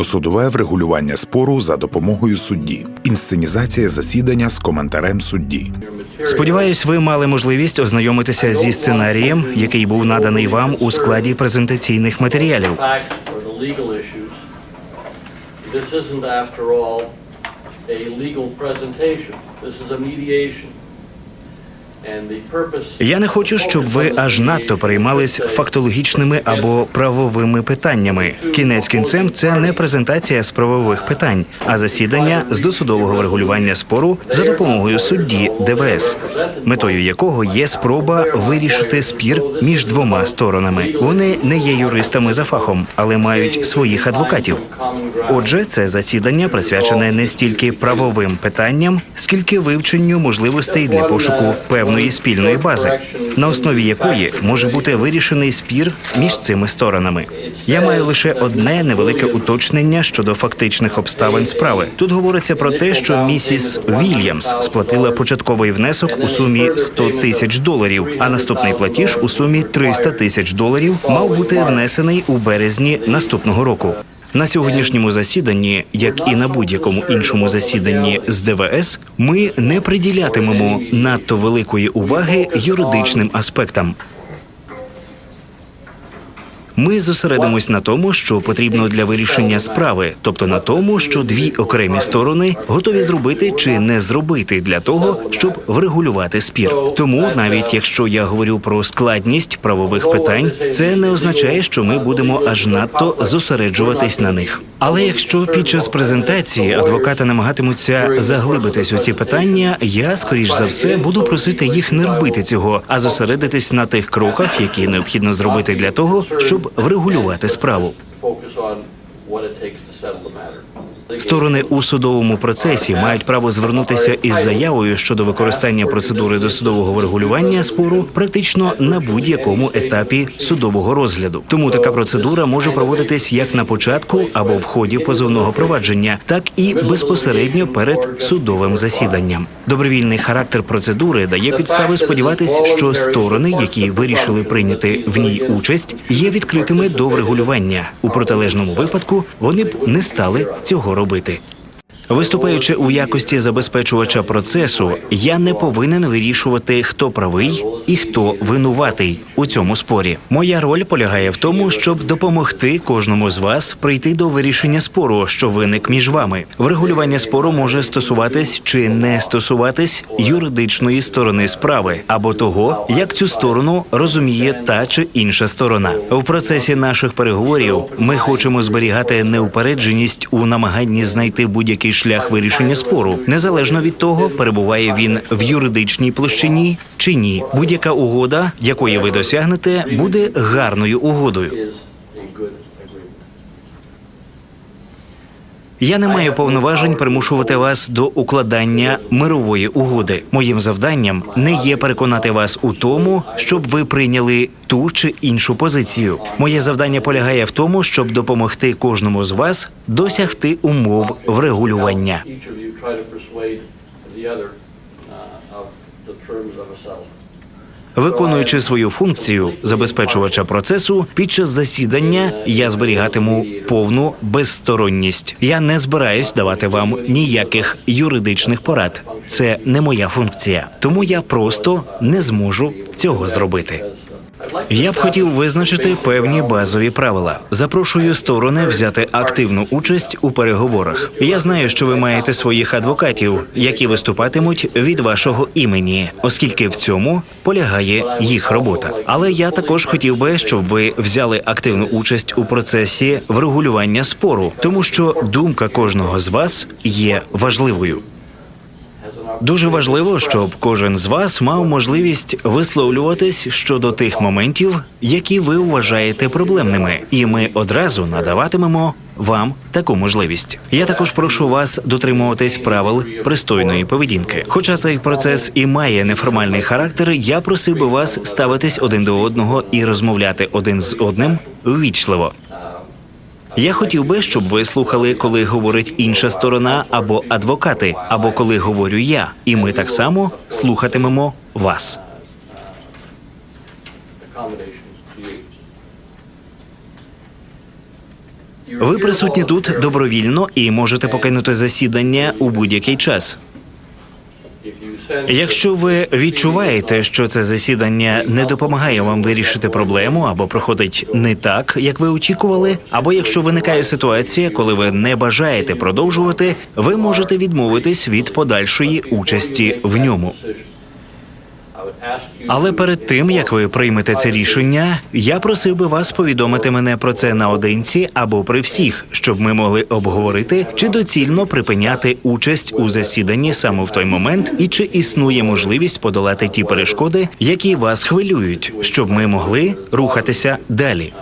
Досудове врегулювання спору за допомогою судді. Інсценізація засідання з коментарем судді. Сподіваюсь, ви мали можливість ознайомитися зі сценарієм, який був наданий вам у складі презентаційних матеріалів. This isn't, after all, a legal presentation. This is a mediation. Я не хочу, щоб ви аж надто переймались фактологічними або правовими питаннями. Кінець кінцем це не презентація з правових питань, а засідання з досудового врегулювання спору за допомогою судді ДВС, метою якого є спроба вирішити спір між двома сторонами. Вони не є юристами за фахом, але мають своїх адвокатів. Отже, це засідання присвячене не стільки правовим питанням, скільки вивченню можливостей для пошуку певної спільної бази, на основі якої може бути вирішений спір між цими сторонами. Я маю лише одне невелике уточнення щодо фактичних обставин справи. Тут говориться про те, що місіс Вільямс сплатила початковий внесок у сумі 100 тисяч доларів, а наступний платіж у сумі 300 тисяч доларів мав бути внесений у березні наступного року. На сьогоднішньому засіданні, як і на будь-якому іншому засіданні з ДВС, ми не приділятимемо надто великої уваги юридичним аспектам. Ми зосередимось на тому, що потрібно для вирішення справи, тобто на тому, що дві окремі сторони готові зробити чи не зробити для того, щоб врегулювати спір. Тому, навіть якщо я говорю про складність правових питань, це не означає, що ми будемо аж надто зосереджуватись на них. Але якщо під час презентації адвокати намагатимуться заглибитись у ці питання, я скоріш за все буду просити їх не робити цього, а зосередитись на тих кроках, які необхідно зробити для того, щоб врегулювати справу. Сторони у судовому процесі мають право звернутися із заявою щодо використання процедури досудового врегулювання спору практично на будь-якому етапі судового розгляду. Тому така процедура може проводитись як на початку або в ході позовного провадження, так і безпосередньо перед судовим засіданням. Добровільний характер процедури дає підстави сподіватися, що сторони, які вирішили прийняти в ній участь, є відкритими до врегулювання. У протилежному випадку вони б не стали цього робити робити. Виступаючи у якості забезпечувача процесу, я не повинен вирішувати, хто правий і хто винуватий у цьому спорі. Моя роль полягає в тому, щоб допомогти кожному з вас прийти до вирішення спору, що виник між вами. Врегулювання спору може стосуватись чи не стосуватись юридичної сторони справи або того, як цю сторону розуміє та чи інша сторона. В процесі наших переговорів ми хочемо зберігати неупередженість у намаганні знайти будь-який шлях вирішення спору, незалежно від того, перебуває він в юридичній площині чи ні. Будь-яка угода, якої ви досягнете, буде гарною угодою. Is a good agreement. Я не маю повноважень примушувати вас до укладання мирової угоди. Моїм завданням не є переконати вас у тому, щоб ви прийняли ту чи іншу позицію. Моє завдання полягає в тому, щоб допомогти кожному з вас досягти умов врегулювання. Виконуючи свою функцію забезпечувача процесу, під час засідання я зберігатиму повну безсторонність. Я не збираюсь давати вам ніяких юридичних порад. Це не моя функція, тому я просто не зможу цього зробити. Я б хотів визначити певні базові правила. Запрошую сторони взяти активну участь у переговорах. Я знаю, що ви маєте своїх адвокатів, які виступатимуть від вашого імені, оскільки в цьому полягає їх робота. Але я також хотів би, щоб ви взяли активну участь у процесі врегулювання спору, тому що думка кожного з вас є важливою. Дуже важливо, щоб кожен з вас мав можливість висловлюватись щодо тих моментів, які ви вважаєте проблемними, і ми одразу надаватимемо вам таку можливість. Я також прошу вас дотримуватись правил пристойної поведінки. Хоча цей процес і має неформальний характер, я просив би вас ставитись один до одного і розмовляти один з одним ввічливо. Я хотів би, щоб ви слухали, коли говорить інша сторона або адвокати, або коли говорю я, і ми так само слухатимемо вас. Ви присутні тут добровільно і можете покинути засідання у будь-який час. Якщо ви відчуваєте, що це засідання не допомагає вам вирішити проблему або проходить не так, як ви очікували, або якщо виникає ситуація, коли ви не бажаєте продовжувати, ви можете відмовитись від подальшої участі в ньому. Але перед тим як ви приймете це рішення, я просив би вас повідомити мене про це наодинці або при всіх, щоб ми могли обговорити, чи доцільно припиняти участь у засіданні саме в той момент, і чи існує можливість подолати ті перешкоди, які вас хвилюють, щоб ми могли рухатися далі.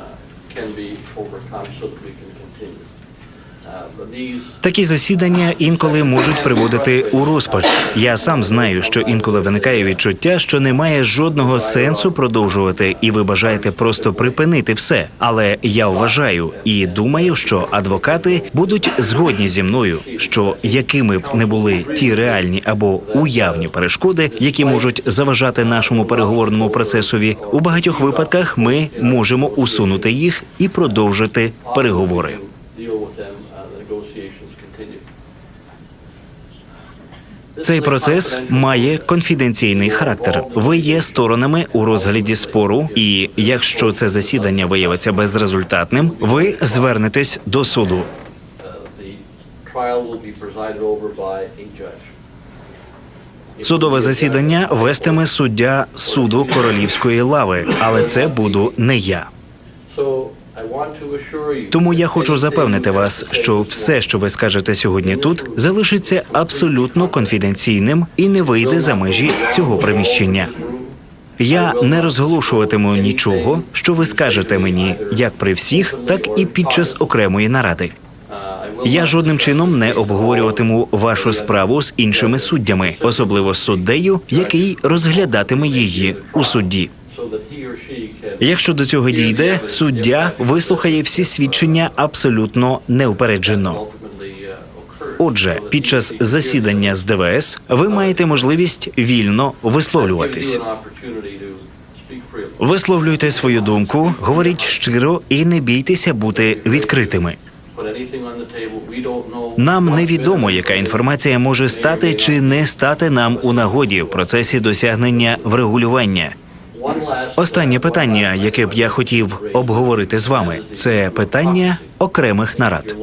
Такі засідання інколи можуть приводити у розпач. Я сам знаю, що інколи виникає відчуття, що немає жодного сенсу продовжувати, і ви бажаєте просто припинити все. Але я вважаю і думаю, що адвокати будуть згодні зі мною, що якими б не були ті реальні або уявні перешкоди, які можуть заважати нашому переговорному процесові, у багатьох випадках ми можемо усунути їх і продовжити переговори. Цей процес має конфіденційний характер. Ви є сторонами у розгляді спору, і якщо це засідання виявиться безрезультатним, ви звернетесь до суду. Судове засідання вестиме суддя суду королівської лави, але це буду не я. Тому я хочу запевнити вас, що все, що ви скажете сьогодні тут, залишиться абсолютно конфіденційним і не вийде за межі цього приміщення. Я не розголошуватиму нічого, що ви скажете мені, як при всіх, так і під час окремої наради. Я жодним чином не обговорюватиму вашу справу з іншими суддями, особливо з суддею, який розглядатиме її у судді. Якщо до цього дійде, суддя вислухає всі свідчення абсолютно неупереджено. uh. Отже, під час засідання з ДВС ви маєте можливість вільно висловлюватись. Висловлюйте свою думку, говоріть щиро і не бійтеся бути відкритими. Нам невідомо, яка інформація може стати чи не стати нам у нагоді в процесі досягнення врегулювання. Останнє питання, яке б я хотів обговорити з вами, це питання окремих нарад.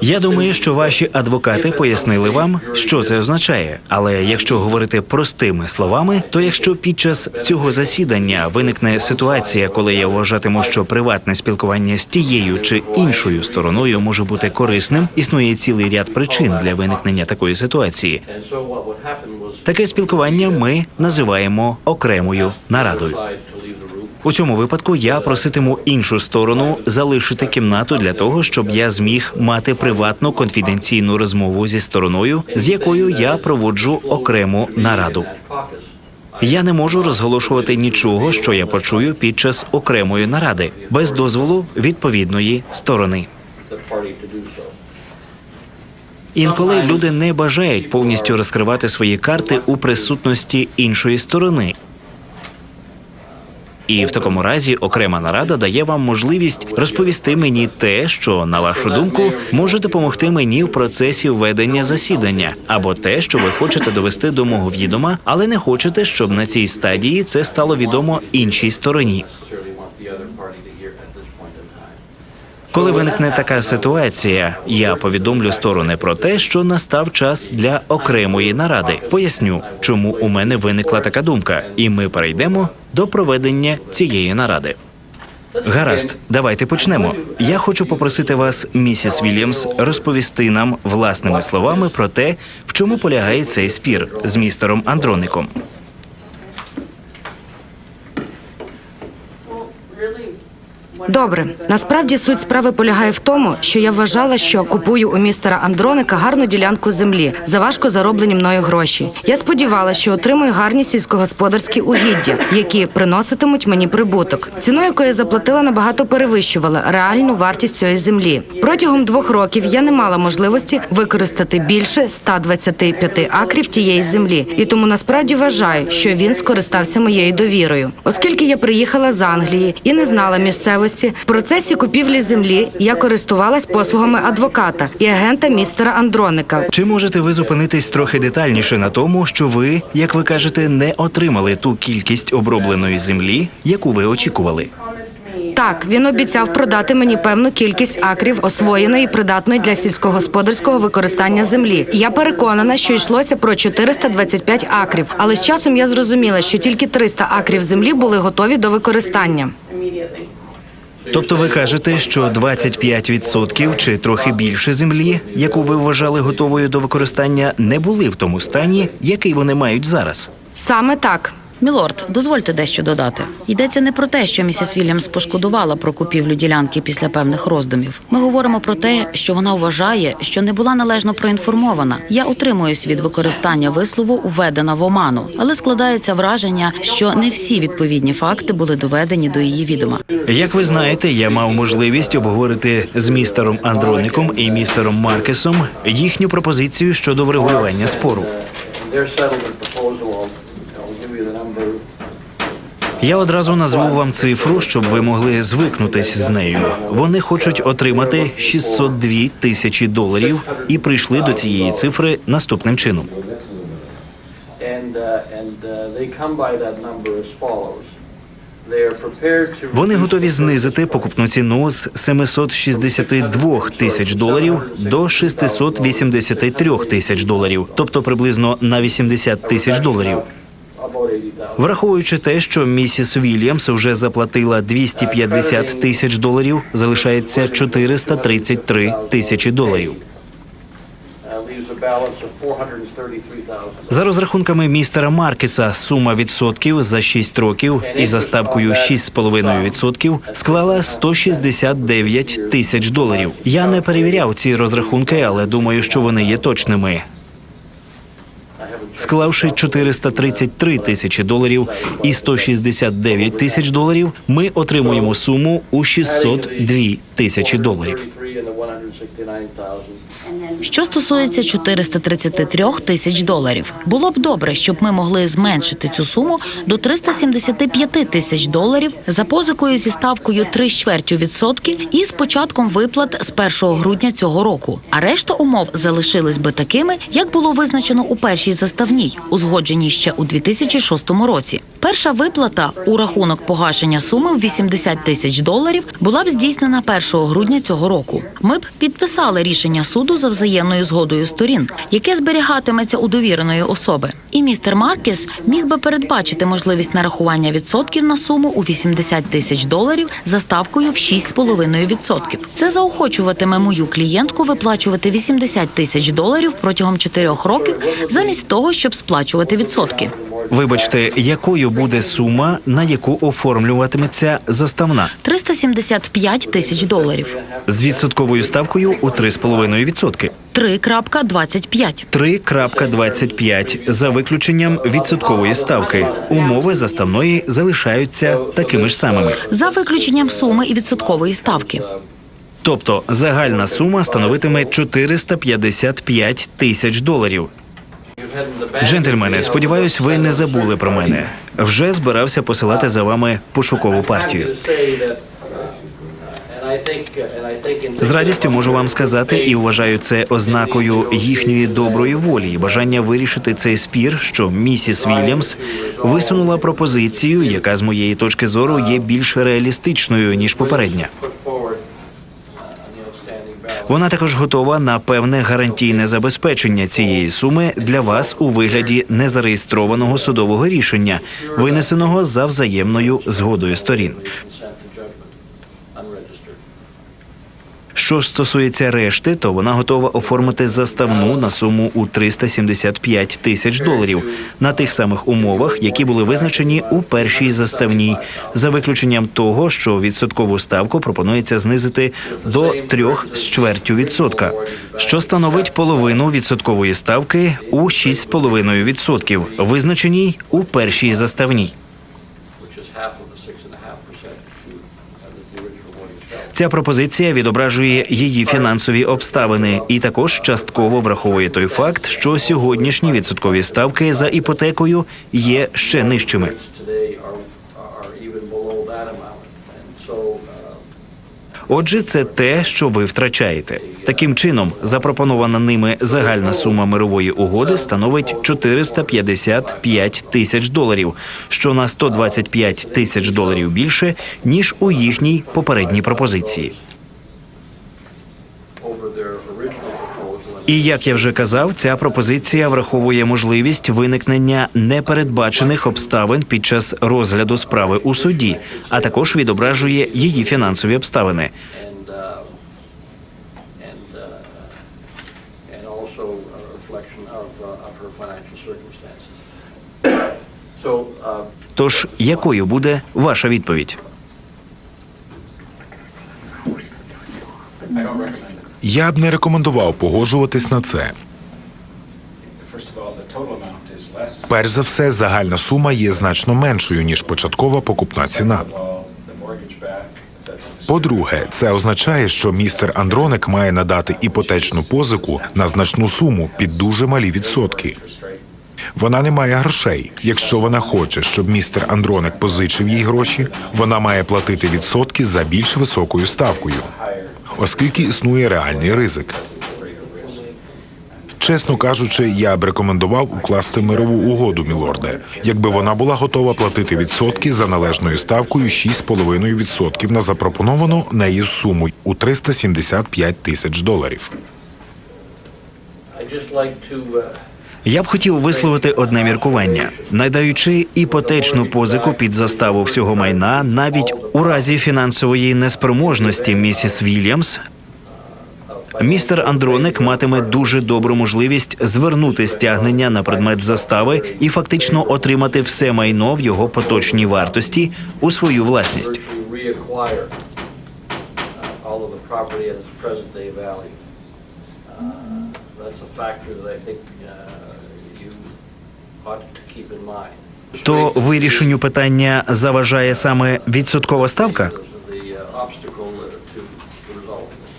Я думаю, що ваші адвокати пояснили вам, що це означає. Але якщо говорити простими словами, то якщо під час цього засідання виникне ситуація, коли я вважатиму, що приватне спілкування з тією чи іншою стороною може бути корисним, існує цілий ряд причин для виникнення такої ситуації. Таке спілкування ми називаємо окремою нарадою. У цьому випадку я проситиму іншу сторону залишити кімнату для того, щоб я зміг мати приватну конфіденційну розмову зі стороною, з якою я проводжу окрему нараду. Я не можу розголошувати нічого, що я почую під час окремої наради, без дозволу відповідної сторони. Інколи люди не бажають повністю розкривати свої карти у присутності іншої сторони. І в такому разі окрема нарада дає вам можливість розповісти мені те, що, на вашу думку, може допомогти мені в процесі ведення засідання, або те, що ви хочете довести до мого відома, але не хочете, щоб на цій стадії це стало відомо іншій стороні. Коли виникне така ситуація, я повідомлю сторони про те, що настав час для окремої наради. Поясню, чому у мене виникла така думка, і ми перейдемо до проведення цієї наради. Гаразд, давайте почнемо. Я хочу попросити вас, місіс Вільямс, розповісти нам власними словами про те, в чому полягає цей спір з містером Андроником. Добре, насправді суть справи полягає в тому, що я вважала, що купую у містера Андроника гарну ділянку землі за важко зароблені мною гроші. Я сподівалася, що отримую гарні сільськогосподарські угіддя, які приноситимуть мені прибуток. Ціну, яку я заплатила, набагато перевищувала реальну вартість цієї землі. Протягом двох років я не мала можливості використати більше 125 акрів тієї землі, і тому насправді вважаю, що він скористався моєю довірою, оскільки я приїхала з Англії і не знала місцевості нерухомості. В процесі купівлі землі я користувалась послугами адвоката і агента містера Андроника. Чи можете ви зупинитись трохи детальніше на тому, що ви, як ви кажете, не отримали ту кількість обробленої землі, яку ви очікували? Так, він обіцяв продати мені певну кількість акрів освоєної і придатної для сільськогосподарського використання землі. Я переконана, що йшлося про 425 акрів, але з часом я зрозуміла, що тільки 300 акрів землі були готові до використання. Тобто ви кажете, що 25% чи трохи більше землі, яку ви вважали готовою до використання, не були в тому стані, який вони мають зараз. Саме так. Мілорд, дозвольте дещо додати. Йдеться не про те, що місіс Вільямс пошкодувала про купівлю ділянки після певних роздумів. Ми говоримо про те, що вона вважає, що не була належно проінформована. Я утримуюсь від використання вислову введена в оману, але складається враження, що не всі відповідні факти були доведені до її відома. Як ви знаєте, я мав можливість обговорити з містером Андроником і містером Маркесом їхню пропозицію щодо врегулювання спору. Я одразу назву вам цифру, щоб ви могли звикнутись з нею. Вони хочуть отримати 602 тисячі доларів і прийшли до цієї цифри наступним чином. Uh, uh. Вони готові знизити покупну ціну з 762 тисяч доларів до 683 тисяч доларів, тобто приблизно на 80 тисяч доларів. About 80,000. Враховуючи те, що місіс Вільямс вже заплатила 250 тисяч доларів, залишається 433 тисячі доларів. Leaves a balance of 433,000. За розрахунками містера Маркеса, сума відсотків за 6 років і за ставкою 6,5% склала 169 тисяч доларів. Я не перевіряв ці розрахунки, але думаю, що вони є точними. Склавши 433 тисячі доларів і 169 тисяч доларів, ми отримуємо суму у 602 тисячі доларів. Що стосується 433 тисяч доларів, було б добре, щоб ми могли зменшити цю суму до 375 тисяч доларів за позикою зі ставкою 3 чвертю відсотки і з початком виплат з 1 грудня цього року. А решта умов залишились би такими, як було визначено у першій заставній, узгодженій ще у 2006 році. Перша виплата у рахунок погашення суми в 80 тисяч доларів була б здійснена 1 грудня цього року. Ми б підписали рішення суду за взаємною згодою сторін, яке зберігатиметься у довіреної особи. І містер Маркес міг би передбачити можливість нарахування відсотків на суму у 80 тисяч доларів за ставкою в 6,5%. Це заохочуватиме мою клієнтку виплачувати 80 тисяч доларів протягом 4 років, замість того, щоб сплачувати відсотки. Вибачте, якою буде сума, на яку оформлюватиметься заставна? 375 тисяч доларів. з відсотковою ставкою у 3,5%. 3.25. 3.25 за виключенням відсоткової ставки. Умови заставної залишаються такими ж самими. За виключенням суми і відсоткової ставки. Тобто загальна сума становитиме 455 тисяч доларів. Джентльмени, сподіваюсь, ви не забули про мене. Вже збирався посилати за вами пошукову партію. З радістю можу вам сказати, і вважаю це ознакою їхньої доброї волі і бажання вирішити цей спір, що місіс Вільямс висунула пропозицію, яка з моєї точки zorу є більш реалістичною ніж попередня. Вона також готова на певне гарантійне забезпечення цієї суми для вас у вигляді незареєстрованого судового рішення, винесеного за взаємною згодою сторін. Що ж стосується решти, то вона готова оформити заставну на суму у 375 тисяч доларів на тих самих умовах, які були визначені у першій заставній, за виключенням того, що відсоткову ставку пропонується знизити до трьох з чвертю відсотка, що становить половину відсоткової ставки у 6,5 відсотків, визначеній у першій заставній. Ця пропозиція відображує її фінансові обставини і також частково враховує той факт, що сьогоднішні відсоткові ставки за іпотекою є ще нижчими. Отже, це те, що ви втрачаєте. Таким чином, запропонована ними загальна сума мирової угоди становить 455 тисяч доларів, що на 125 тисяч доларів більше ніж у їхній попередній пропозиції. І як я вже казав, ця пропозиція враховує можливість виникнення непередбачених обставин під час розгляду справи у суді, а також відображує її фінансові обставини. Тож, якою буде ваша відповідь? Я б не рекомендував погоджуватись на це. Перш за все, загальна сума є значно меншою ніж початкова покупна ціна. По-друге, це означає, що містер Андроник має надати іпотечну позику на значну суму під дуже малі відсотки. Вона не має грошей. Якщо вона хоче, щоб містер Андроник позичив їй гроші, вона має платити відсотки за більш високою ставкою, оскільки існує реальний ризик. Чесно кажучи, я б рекомендував укласти мирову угоду, мілорде, якби вона була готова платити відсотки за належною ставкою 6,5% на запропоновану нею суму у 375 тисяч доларів. Uh, Я б хотів висловити одне міркування, надаючи іпотечну позику під заставу всього майна, навіть у разі фінансової неспроможності місіс Вільямс. Містер Андроник матиме дуже добру можливість звернути стягнення на предмет застави і фактично отримати все майно в його поточній вартості у свою власність. uh. Uh, That's a factor that I think То вирішенню питання заважає саме відсоткова ставка.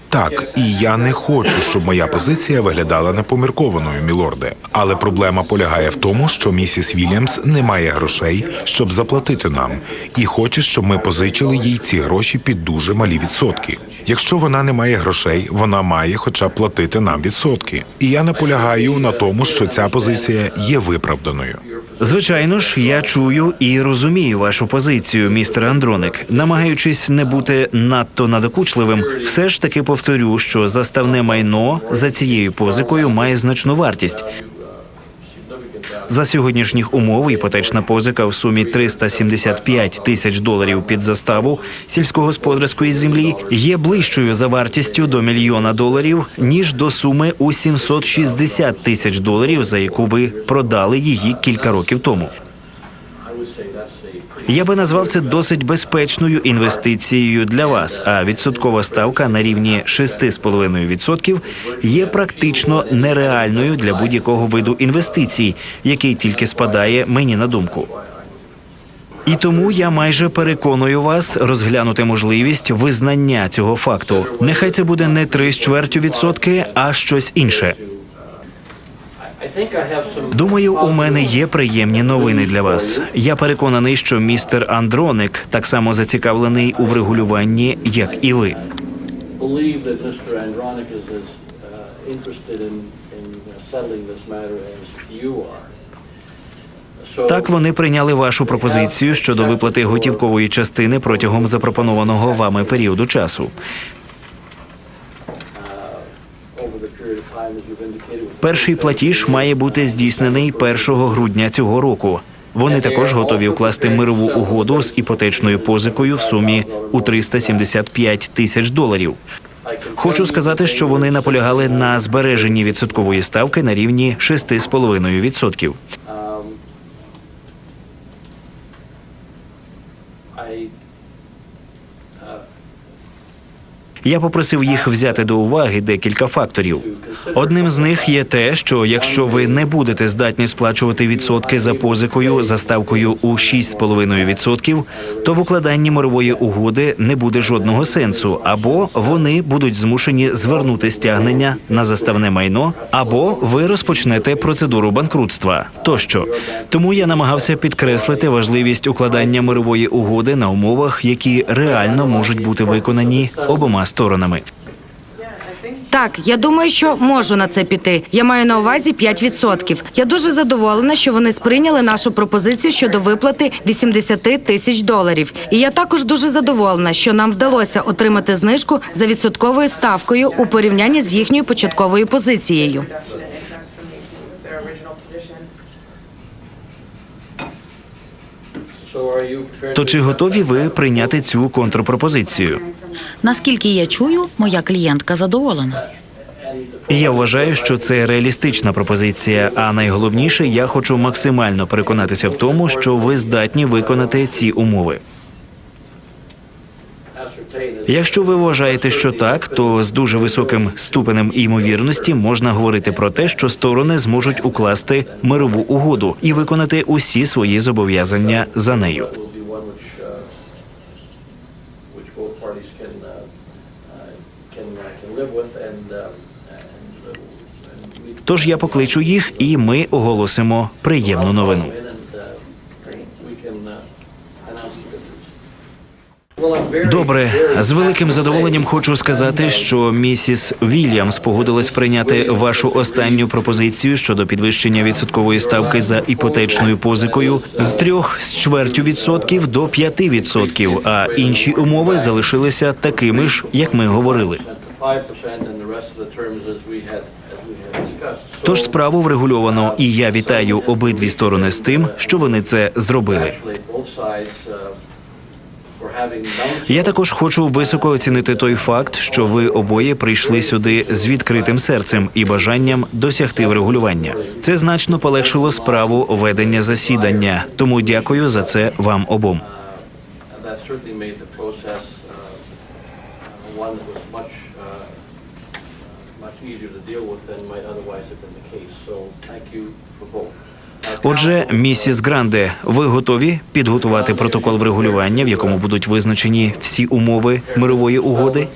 Так, і я не хочу, щоб моя позиція виглядала непоміркованою, мілорде. Але проблема полягає в тому, що місіс Вільямс не має грошей, щоб заплатити нам, і хоче, щоб ми позичили їй ці гроші під дуже малі відсотки. Якщо вона не має грошей, вона має хоча б платити нам відсотки. І я наполягаю на тому, що ця позиція є виправданою. Звичайно ж, я чую і розумію вашу позицію, містер Андроник. Намагаючись не бути надто надокучливим, все ж таки повторю, що заставне майно за цією позикою має значну вартість. За сьогоднішніх умов іпотечна позика в сумі 375 тисяч доларів під заставу сільськогосподарської землі є ближчою за вартістю до мільйона доларів ніж до суми у 760 тисяч доларів, за яку ви продали її кілька років тому. I would say that's a pretty Я би назвав це досить безпечною інвестицією для вас. А відсоткова ставка на рівні 6,5% є практично нереальною для будь-якого виду інвестицій, який тільки спадає мені на думку. І тому я майже переконую вас розглянути можливість визнання цього факту. Нехай це буде не три з чвертю відсотки, а щось інше. I think I have some. Думаю, у мене є приємні новини для вас. Я переконаний, що містер Андроник так само зацікавлений у врегулюванні, як і ви. uh, uh, Так вони прийняли вашу пропозицію щодо виплати готівкової частини протягом запропонованого вами періоду часу. Перший платіж має бути здійснений 1 грудня цього року. Вони також готові укласти мирову угоду з іпотечною позикою в сумі у 375 тисяч доларів. Хочу сказати, що вони наполягали на збереженні відсоткової ставки на рівні 6,5%. Um, I, Я попросив їх взяти до уваги декілька факторів. Одним з них є те, що якщо ви не будете здатні сплачувати відсотки за позикою за ставкою у 6,5%, то в укладанні мирової угоди не буде жодного сенсу, або вони будуть змушені звернути стягнення на заставне майно, або ви розпочнете процедуру банкрутства. Тощо тому я намагався підкреслити важливість укладання мирової угоди на умовах, які реально можуть бути виконані обома сторонами. Так, я думаю, що можу на це піти. Я маю на увазі 5%. Я дуже задоволена, що вони сприйняли нашу пропозицію щодо виплати 80 тисяч доларів. І я також дуже задоволена, що нам вдалося отримати знижку за відсотковою ставкою у порівнянні з їхньою початковою позицією. То чи готові ви прийняти цю контрпропозицію? Наскільки я чую, моя клієнтка задоволена. Я вважаю, що це реалістична пропозиція. А найголовніше, я хочу максимально переконатися в тому, що ви здатні виконати ці умови. Якщо ви вважаєте, що так, то з дуже високим ступенем ймовірності можна говорити про те, що сторони зможуть укласти мирову угоду і виконати усі свої зобов'язання за нею. Тож я покличу їх, і ми оголосимо приємну новину. Добре, з великим задоволенням хочу сказати, що місіс Вільямс погодилась прийняти вашу останню пропозицію щодо підвищення відсоткової ставки за іпотечною позикою з трьох з чвертю відсотків до п'яти відсотків. А інші умови залишилися такими ж, як ми говорили. Тож справу врегульовано, і я вітаю обидві сторони з тим, що вони це зробили. Я також хочу високо оцінити той факт, що ви обоє прийшли сюди з відкритим серцем і бажанням досягти врегулювання. Це значно полегшило справу ведення засідання. Тому дякую за це вам обом. Отже, місіс Гранде, ви готові підготувати протокол врегулювання, в якому будуть визначені всі умови мирової угоди?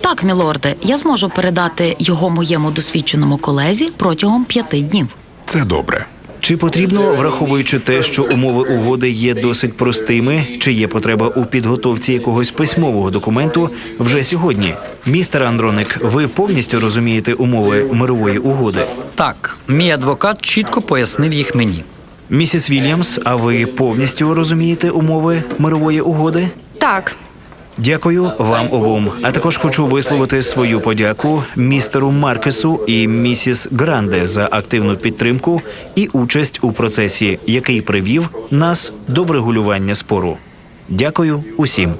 Так, мілорде, я зможу передати його моєму досвідченому колезі протягом п'яти днів. Це добре. Чи потрібно, враховуючи те, що умови угоди є досить простими, чи є потреба у підготовці якогось письмового документу вже сьогодні? Містер Андроник, ви повністю розумієте умови мирової угоди? Так, мій адвокат чітко пояснив їх мені. Місіс Вільямс, а ви повністю розумієте умови мирової угоди? Так, Дякую вам обом. А також хочу висловити свою подяку містеру Маркесу і місіс Гранде за активну підтримку і участь у процесі, який привів нас до врегулювання спору. Дякую усім.